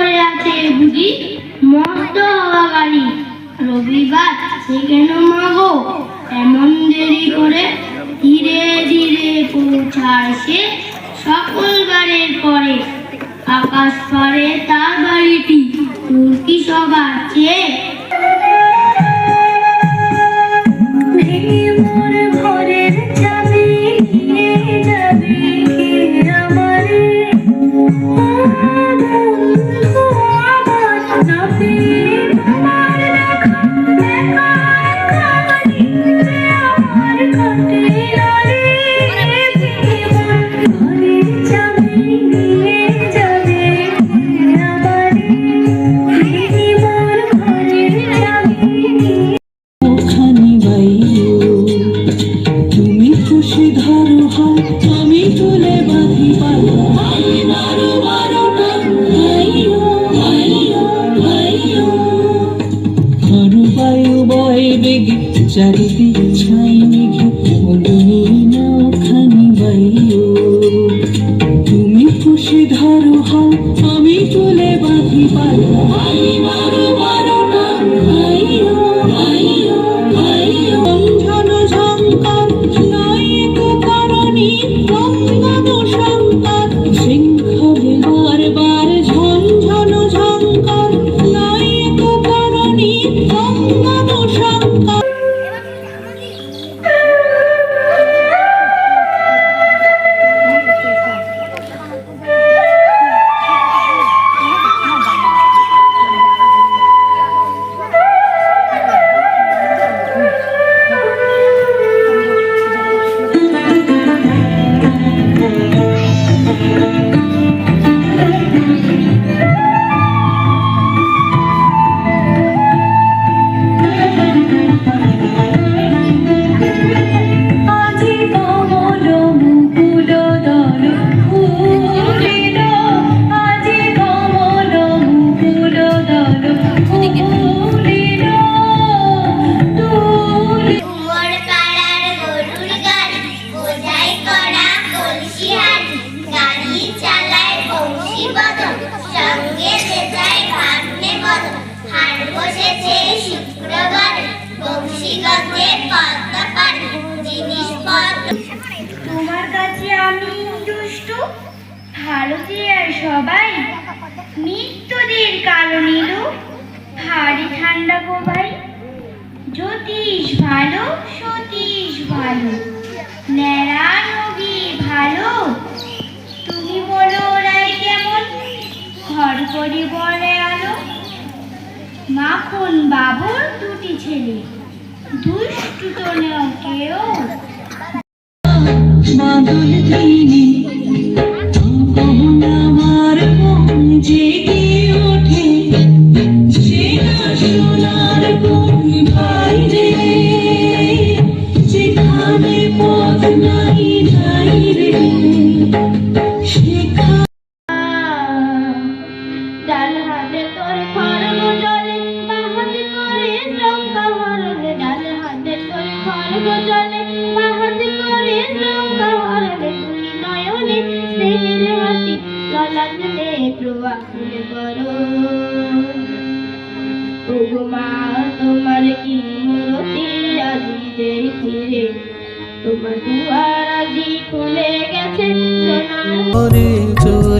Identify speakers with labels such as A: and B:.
A: পড়ে আছে বুঝি? মস্ত হওয়া গাড়ি রবিবার, সে কেন
B: মাগো? এমন দেরি করে ধীরে ধীরে পৌঁছায় সে সকলবারের পরে। আকাশ পারে তার বাড়িটি, তুর্কি সবার চেয়ে চারিদিক ছাই
C: বদন সঙ্গে যেতায় ভাগ্নে বদন হাট বসেছে শুক্রবার বংশীগঞ্জে পদ্মা পাড়ি জিনিসপত্র
A: তোমার কাছে আমি দুষ্টু ভারতীয় সবাই নিত্যদের কালো নীল, ভারী ঠান্ডা গো ভাই, জ্যোতিষ ভালো, সতীশ ভালো, ন্যাড়া নবী ভালো বাবুর দুটি ছেলে। দুষ্টু তো নেও কেউ।
B: বাদল দিনে
A: ফুলে করো মা, তোমার কি মূরতি আজি দেখি রে তোমার দুয়ার আজি খুলে গেছে
B: চলে